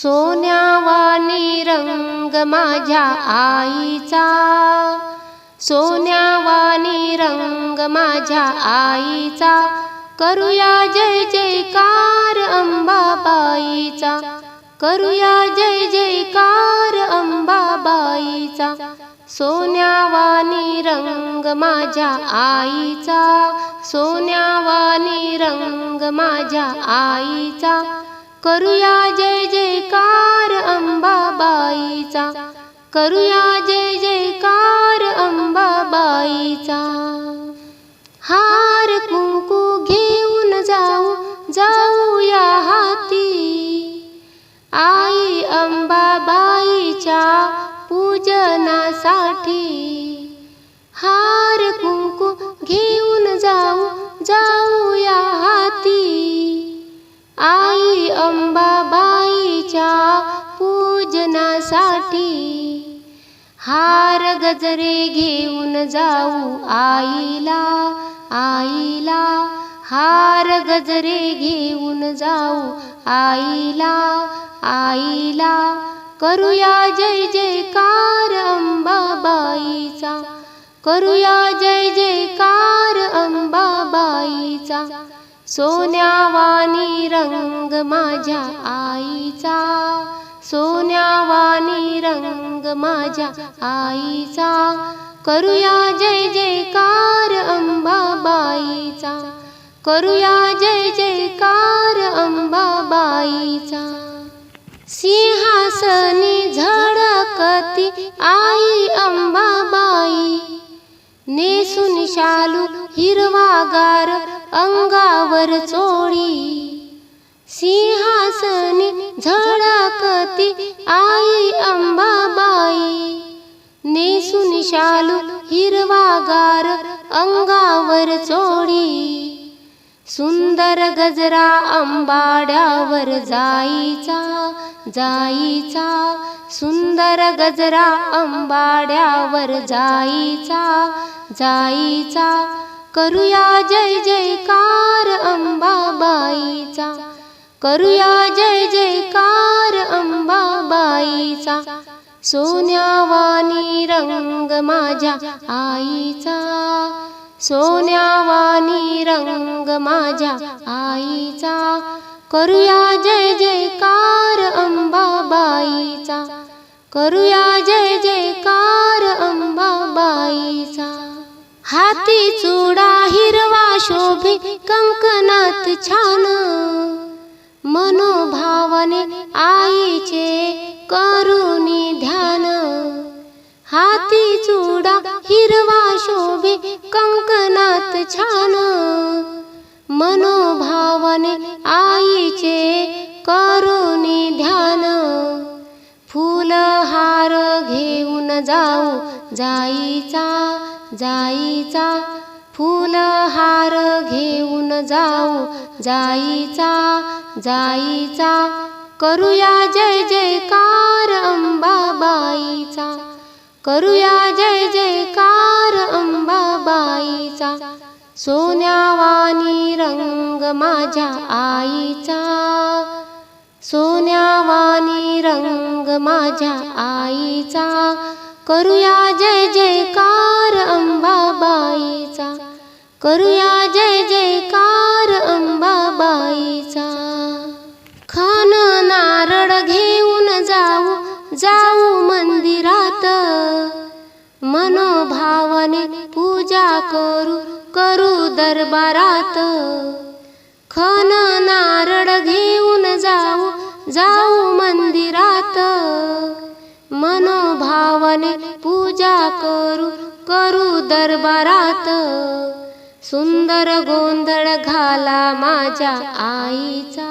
सोन्यावानी रंग माझ्या आईचा. सोन्यावानी रंग माझ्या आईचा. करूया जय जयकार अंबाबाईचा. करूया जय जयकार अंबाबाईचा. सोन्यावानी रंग माझ्या आईचा. सोन्यावानी रंग माझ्या आईचा. करूया जय जयकार अंबाबाईचा. करूया जय जयकार अंबाबाईचा. हार कुंकू घेऊन जाऊ जाऊया हाती. आई अंबाबाईच्या पूजनासाठी हार कुंकू घेऊ हार गजरे घेऊन जाऊ आईला आईला. हार गजरे घेऊन जाऊ आईला आईला. करूया जय जयकार अंबाबाईचा करूया जय जयकार अंबाबाईचा. सोन्यावानी रंग माझ्या आईचा सोन्यावानी रंग माझ्या आईचा. करूया जय जयकार अंबाबाईचा. करूया जय जयकार अंबाबाईचा. सिंहासनी झळकती आई अंबाबाई. नेसून शालू हिरवागार अंगावर चोळी. सिंहासनी झळकती आई अंबाबाई. नेसून शालू हिरवागार अंगावर चोळी. सुंदर गजरा अंबाड्यावर जाईचा जाईचा. सुंदर गजरा अंबाड्यावर जाईचा जाईचा. करूया जय जयकार अंबाबाईचा. करूया जय जयकार अंबाबाईचा. सोन्यावानी रंग माझ्या आईचा. सोन्यावानी रंग माझ्या आईचा. करूया जय जयकार अंबाबाईचा. करूया जय जयकार अंबाबाईचा. हाती चुडा हिरवा शोभे कंकणात छान. मनोभावने आईचे करुणी ध्यान. हाती चुडा हिरवा शोभे कंकणात छान. मनोभावने आईचे करुणी ध्यान. फुलहार घेऊन जाऊ जाईचा जाईचा फुलहार घेऊन जाऊ. जाईचा जाईचा करूया जय जयकार अंबाबाईचा. करूया जय जयकार अंबाबाईचा. सोन्यावानी रंग माझ्या आईचा. सोन्यावानी रंग माझ्या आईचा. करूया जय जयकार अंबाबाईचा. करूया जय जयकार अंबाबाईचा. खान नारळ घेऊन जाऊ जाऊ मंदिरात. मनोभावाने पूजा करू करू दरबारात. खन नारळ घेऊन जाऊ जाऊ मंदिरात. मनोभावाने पूजा करू करू दरबारात. सुंदर गोंधळ घाला माझ्या आईचा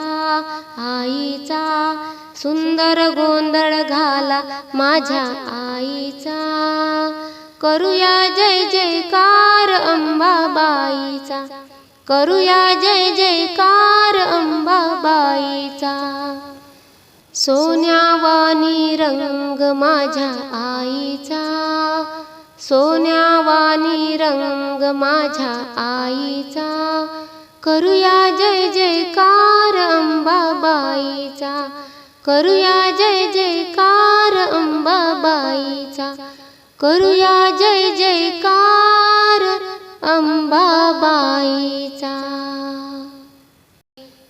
आईचा. सुंदर गोंधळ घाला माझ्या आईचा. करूया जय जयकार अंबाबाईचा. करूया जय जयकार अंबाबाईचा. सोन्यावानी रंग माझ्या आईचा. सोन्यावानी रंग माझ्या आईचा. करूया जय जयकार अंबाबाईचा. करूया जय जयकार अंबाबाईचा. करूया जय जयकार अंबाबाईचा.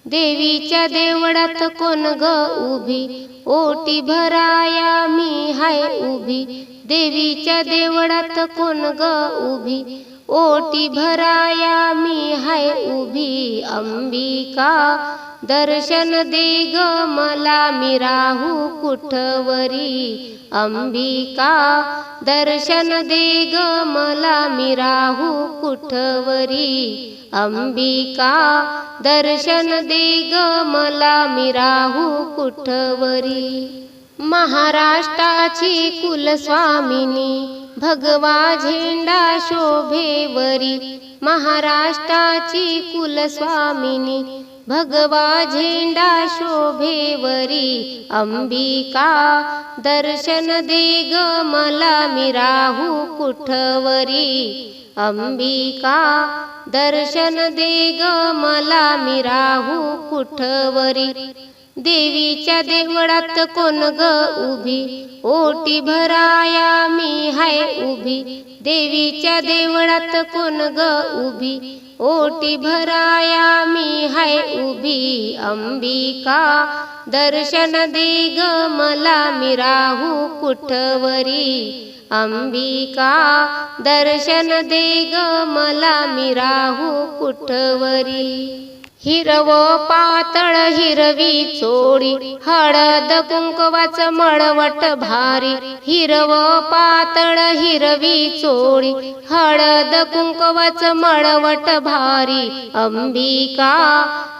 देवीच्या देवळात कोण ग उभी? ओटी भराया मी हाय उभी. देवीच्या देवळात कोण ग उभी? ओटी भराया मी हाय उभी. अंबिका दर्शन दे ग मला मी राहू कुठवरी? अंबिका दर्शन दे ग मला मी राहू कुठवरी? अंबिका दर्शन दे ग मला मी राहू कुठवरी? महाराष्ट्राची कुलस्वामिनी भगवा झेंडा शोभेवरी. महाराष्ट्राची कुलस्वामिनी भगवा झेंडा शोभेवरी. अंबिका दर्शन दे ग मला मी राहू कुठवरी. अंबिका दर्शन दे ग मला मी राहू कुठवरी. देवीच्या देवळात कोण ग उभी? ओटी भराया मी हाय उभी. देवीच्या देवळात कोण ग उभी? ओटी भराया मी हाय उभी. अंबिका दर्शन दे ग मला मी राहू कुठवरी? अंबिका दर्शन दे ग मला मी राहू कुठवरी? हिरव पातळ हिरवी चोळी हळद कुंकवाच मळवट भारी. हिरव पातळ हिरवी चोळी हळद कुंकवाच मळवट भारी. अंबिका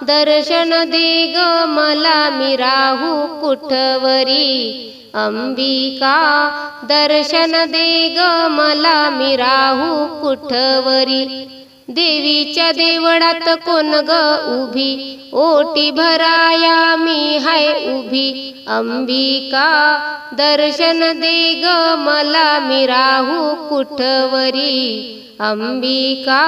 दर्शन दे ग मला मी राहू कुठवरी. अंबिका दर्शन दे ग मला मी राहू कुठवरी. देवीच्या देवळात कोण ग उभी? ओटी भराया मी हाय उभी. अंबिका दर्शन दे ग मला मी राहू कुठवरी. अंबिका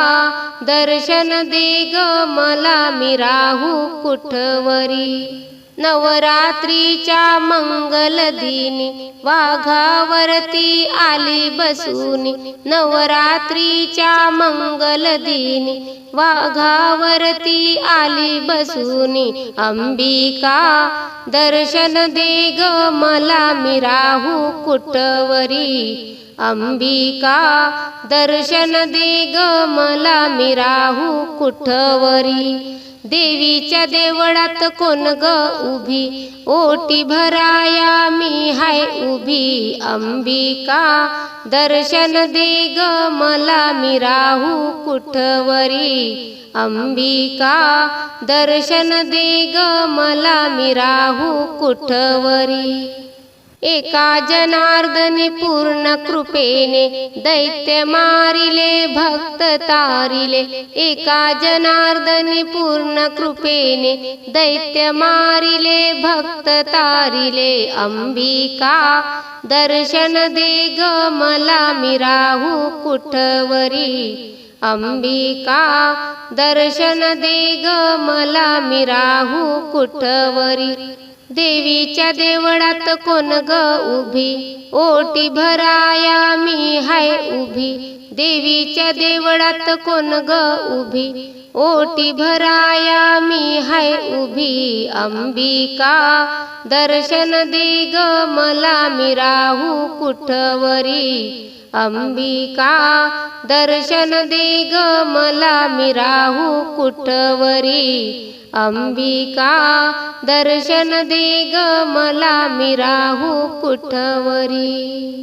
दर्शन दे ग मला मी राहू कुठवरी. नवरात्रीच्या मंगल दिनी वाघावरती आली बसूनी. नवरात्रीच्या मंगल दिनी वाघावरती आली बसूनी. अंबिका दर्शन दे ग मला मी राहू कुठवरी. अंबिका दर्शन दे ग मला मी राहू कुठवरी. देवीच्या देवळात कोण ग उभी? ओटी भराया मी हाय उभी. अंबिका दर्शन दे ग मला मी राहू कुठवरी? अंबिका दर्शन दे ग मला मी राहू कुठवरी? एका जनार्दने पूर्ण कृपेने दैत्य मारिले भक्त तारिले. एका जनार्दने पूर्ण कृपेने दैत्य मारिले भक्त तारिले. अंबिका दर्शन दे ग मला मिराहू कुठवरी. अंबिका दर्शन दे ग मला मिराहू कुठवरी. देवीच्या देवळात कोण ग उभी? ओटी भराया मी हाय उभी. देवीच्या देवळात कोण ग उभी? ओटी भराया मी हाय उभी अंबिका. दर्शन दे ग मला मी राहू कुठवरी अंबिका. दर्शन दे ग मला मी राहू कुठवरी अंबिका. दर्शन दे ग मला मी राहू कुठवरी